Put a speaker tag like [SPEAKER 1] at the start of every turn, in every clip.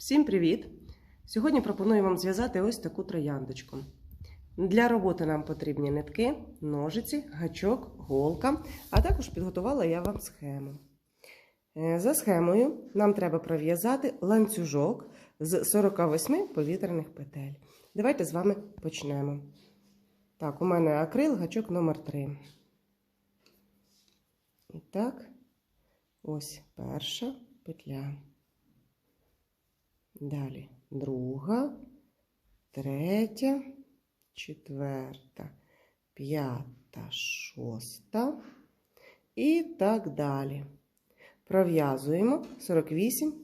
[SPEAKER 1] Всім привіт! Сьогодні пропоную вам зв'язати ось таку трояндочку. Для роботи нам потрібні нитки, ножиці, гачок, голка, а також підготувала я вам схему. Е, За схемою нам треба пров'язати ланцюжок з 48 повітряних петель. Давайте з вами почнемо. Так, у мене акрил, гачок номер 3. І так, ось перша петля. Далі друга, третя, четверта, п'ята, шоста і так далі. Пров'язуємо 48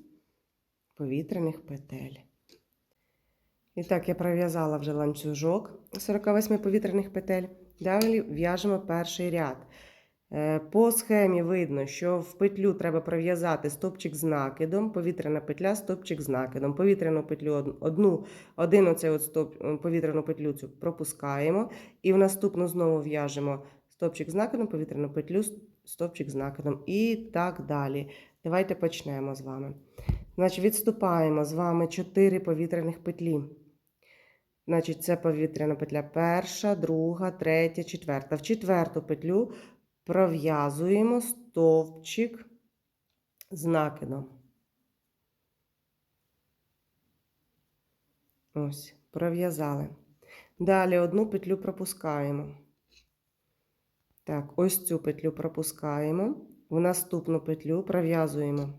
[SPEAKER 1] повітряних петель. І так, я пров'язала вже ланцюжок 48 повітряних петель. Далі в'яжемо перший ряд. Е, По схемі видно, що в петлю треба пров'язати стопчик з накидом, повітряна петля, стопчик з накидом. Повітряну петлю одну, один оцей от стоп, е, повітряну петлю цю пропускаємо. І в наступну знову в'яжемо стопчик з накидом, повітряну петлю, стопчик з накидом. І так далі. Давайте почнемо з вами. Значить, відступаємо з вами 4 повітряних петлі. Значить, це повітряна петля перша, друга, третя, четверта. В четверту петлю пров'язуємо стовпчик з накидом. Ось, пров'язали. Далі одну петлю пропускаємо. Так, ось цю петлю пропускаємо. В наступну петлю пров'язуємо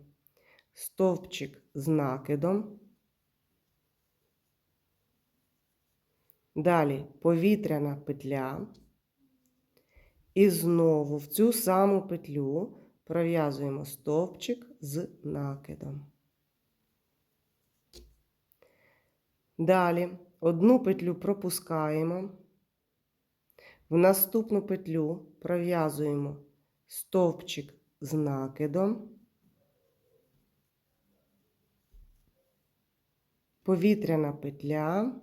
[SPEAKER 1] стовпчик з накидом. Далі повітряна петля. І знову в цю саму петлю пров'язуємо стовпчик з накидом. Далі одну петлю пропускаємо. В наступну петлю пров'язуємо стовпчик з накидом. Повітряна петля.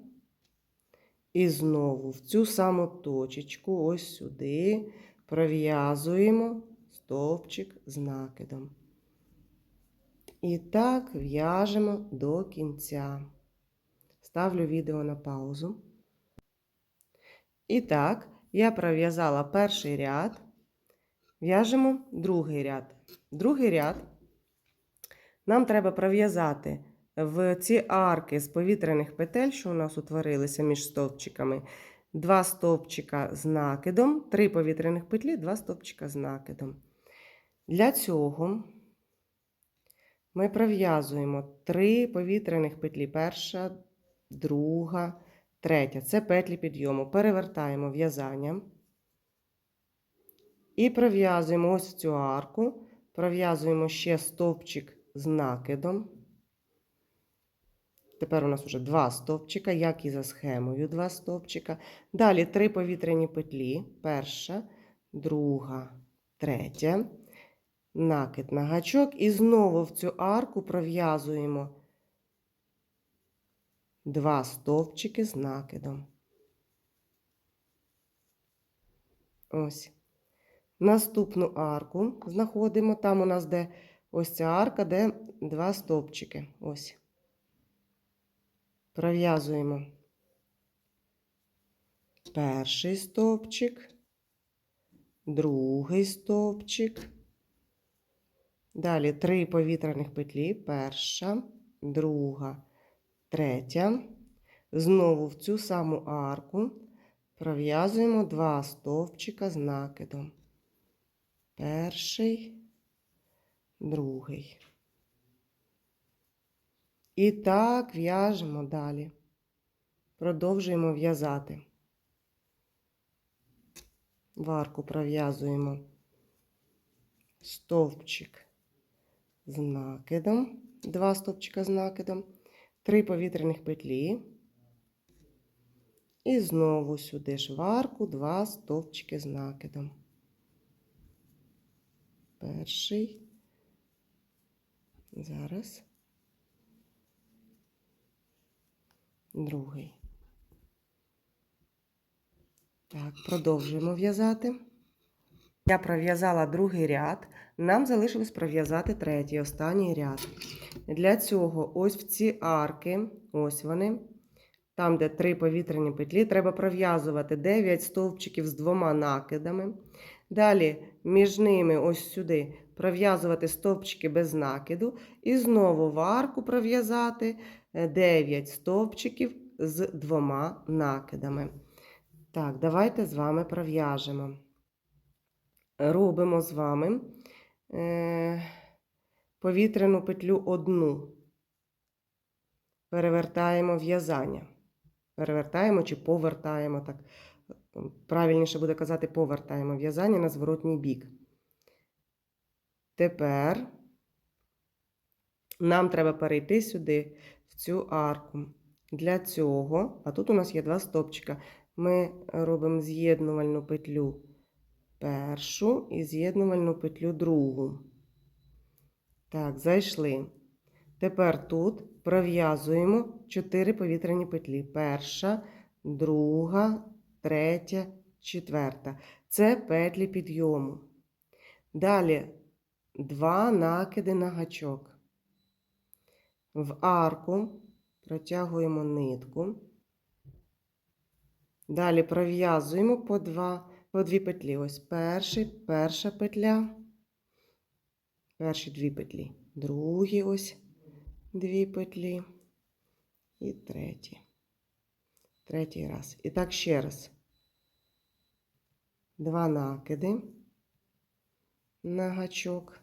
[SPEAKER 1] І знову в цю саму точечку, ось сюди, пров'язуємо стовпчик з накидом. І так в'яжемо до кінця. Ставлю відео на паузу. І так, я пров'язала перший ряд. В'яжемо другий ряд. Другий ряд нам треба пров'язати в ці арки з повітряних петель, що у нас утворилися між стовпчиками, два стовпчика з накидом, три повітряних петлі, два стовпчика з накидом. Для цього ми пров'язуємо три повітряних петлі. Перша, друга, третя. Це петлі підйому. Перевертаємо в'язання. І пров'язуємо ось цю арку, пров'язуємо ще стовпчик з накидом. Тепер у нас вже два стовпчика, як і за схемою, два стовпчика. Далі три повітряні петлі. Перша, друга, третя. Накид на гачок. І знову в цю арку пров'язуємо два стовпчики з накидом. Ось. Наступну арку знаходимо. Там у нас де ось ця арка, де два стовпчики. Ось. Пров'язуємо перший стовпчик, другий стовпчик. Далі три повітряних петлі. Перша, друга, третя. Знову в цю саму арку пров'язуємо два стовпчика з накидом. Перший, другий. І так в'яжемо далі. Продовжуємо в'язати. В арку пров'язуємо стовпчик з накидом, два стовпчика з накидом, три повітряних петлі. І знову сюди ж в арку два стовпчики з накидом. Перший. Зараз. Другий. Так, продовжуємо в'язати. Я пров'язала другий ряд, нам залишилось пров'язати третій, останній ряд. Для цього ось в ці арки, ось вони, там, де три повітряні петлі, треба пров'язувати 9 стовпчиків з двома накидами. Далі між ними ось сюди пров'язувати стовпчики без накиду. І знову в арку пров'язати 9 стовпчиків з двома накидами. Так, давайте з вами пров'яжемо. Робимо з вами е, повітряну петлю одну. Перевертаємо в'язання. Перевертаємо чи повертаємо, так. Правильніше буде казати, повертаємо в'язання на зворотній бік. Тепер нам треба перейти сюди, в цю арку. Для цього, а тут у нас є два стопчика, ми робимо з'єднувальну петлю першу і з'єднувальну петлю другу. Так, зайшли. Тепер тут пров'язуємо 4 повітряні петлі. Перша, друга, третя, четверта. Це петлі підйому. Далі два накиди на гачок. В арку протягуємо нитку. Далі пров'язуємо по, два, по дві петлі. Ось перший, перша петля, перші дві петлі, другі ось дві петлі і треті. Третій раз. І так ще раз. Два накиди на гачок.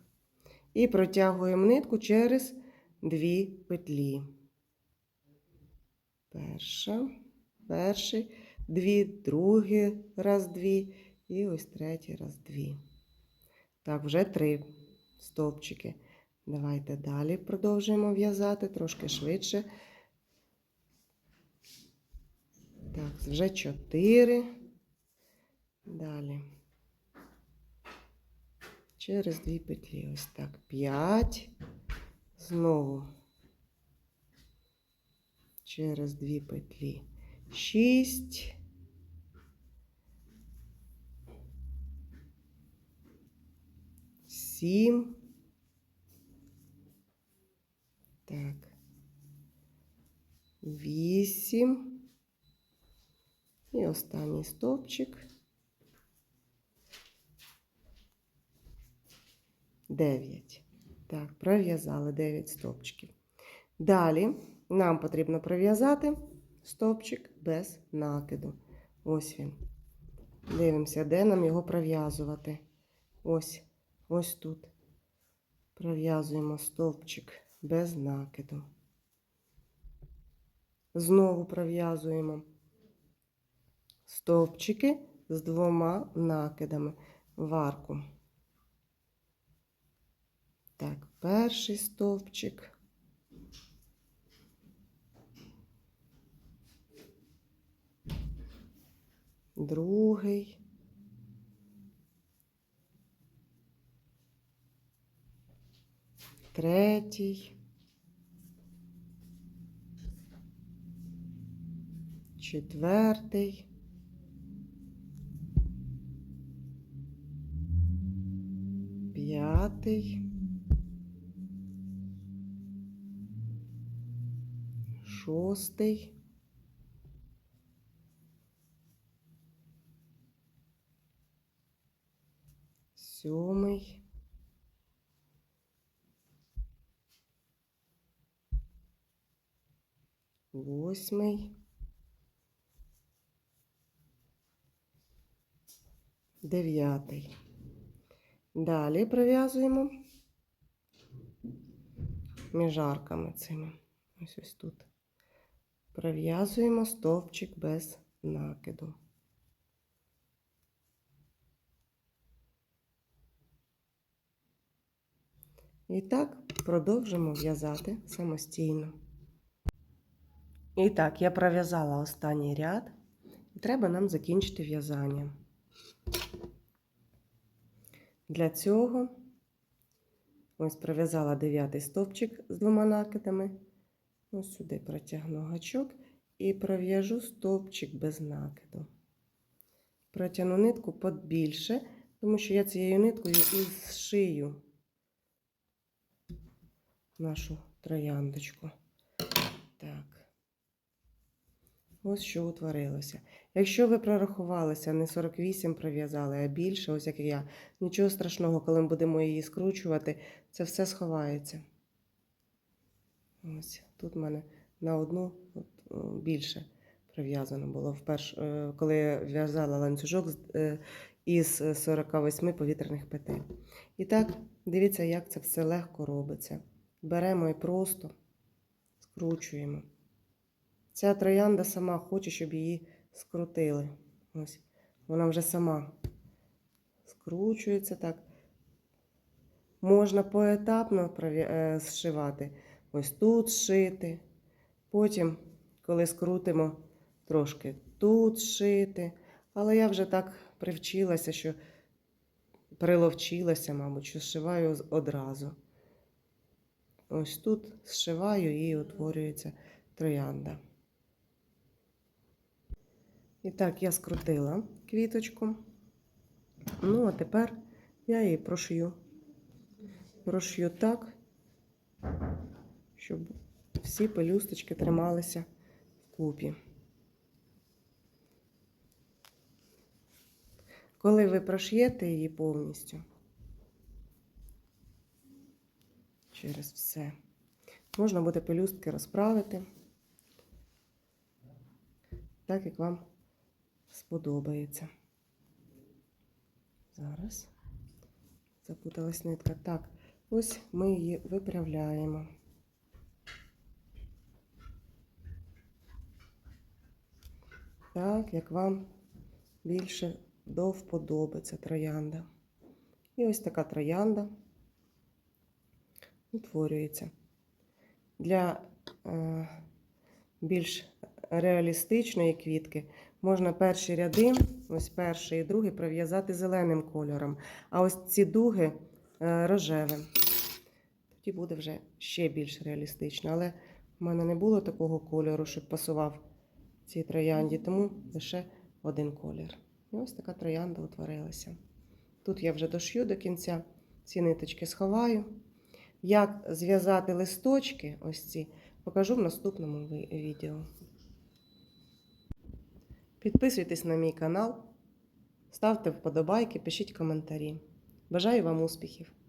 [SPEAKER 1] І протягуємо нитку через дві петлі. Перша, перший, дві, другий раз дві, і ось третій раз дві. Так, вже три стовпчики. Давайте далі продовжуємо в'язати трошки швидше. Так, вже чотири. Далі. Через дві петлі. Ось так. П'ять. Знову. Через дві петлі. Шість. Сім. Так. Вісім. І останній стовпчик. Дев'ять. Так, пров'язали 9 стовпчиків. Далі нам потрібно пров'язати стовпчик без накиду. Ось він. Дивимося, де нам його пров'язувати. Ось, ось тут. Пров'язуємо стовпчик без накиду. Знову пров'язуємо стовпчики з двома накидами в арку. Так, перший стовпчик. Другий. Третій. Четвертий. П'ятий. Шостий. Сьомий. Восьмий. Дев'ятий. Далі пров'язуємо між арками цими. Ось ось тут. Пров'язуємо стовпчик без накиду. І так продовжимо в'язати самостійно. І так, я пров'язала останній ряд, і треба нам закінчити в'язання. Для цього ось пров'язала дев'ятий стовпчик з двома накидами. Ось сюди протягну гачок і пров'яжу стовпчик без накиду. Протягну нитку побільше, Тому що я цією ниткою і зшию нашу трояндочку. Так. Ось що утворилося. Якщо ви прорахувалися, не 48 пров'язали, а більше, ось як я, нічого страшного, коли ми будемо її скручувати, це все сховається. Ось тут в мене на одну от, більше прив'язано було вперше, е, коли я в'язала ланцюжок е, із 48 повітряних петель. І так, дивіться, як це все легко робиться. Беремо і просто скручуємо. Ця троянда сама хоче, щоб її скрутили. Ось. Вона вже сама скручується так. Можна поетапно е, зшивати. Ось тут зшити. Потім, коли скрутимо, трошки тут зшити. Але я вже так привчилася, що приловчилася, мабуть, що зшиваю одразу. Ось тут зшиваю і утворюється троянда. І так, я скрутила квіточку. Ну, а тепер я її прошью. Прошью так, щоб всі пелюсточки трималися вкупі. Коли ви прош'єте її повністю через все, можна буде пелюстки розправити так, як вам сподобається. Зараз запуталась нитка. Так, ось ми її виправляємо. Так, як вам більше до вподоби ця троянда. І ось така троянда утворюється. Для е, більш реалістичної квітки можна перші ряди, ось перший і другий, пров'язати зеленим кольором, а ось ці дуги е, рожевим. Тоді буде вже ще більш реалістично. Але в мене не було такого кольору, щоб пасував цій троянді, тому лише один колір. І ось така троянда утворилася. Тут я вже дошью до кінця, ці ниточки сховаю. Як зв'язати листочки, ось ці, покажу в наступному відео. Підписуйтесь на мій канал, ставте вподобайки, пишіть коментарі. Бажаю вам успіхів!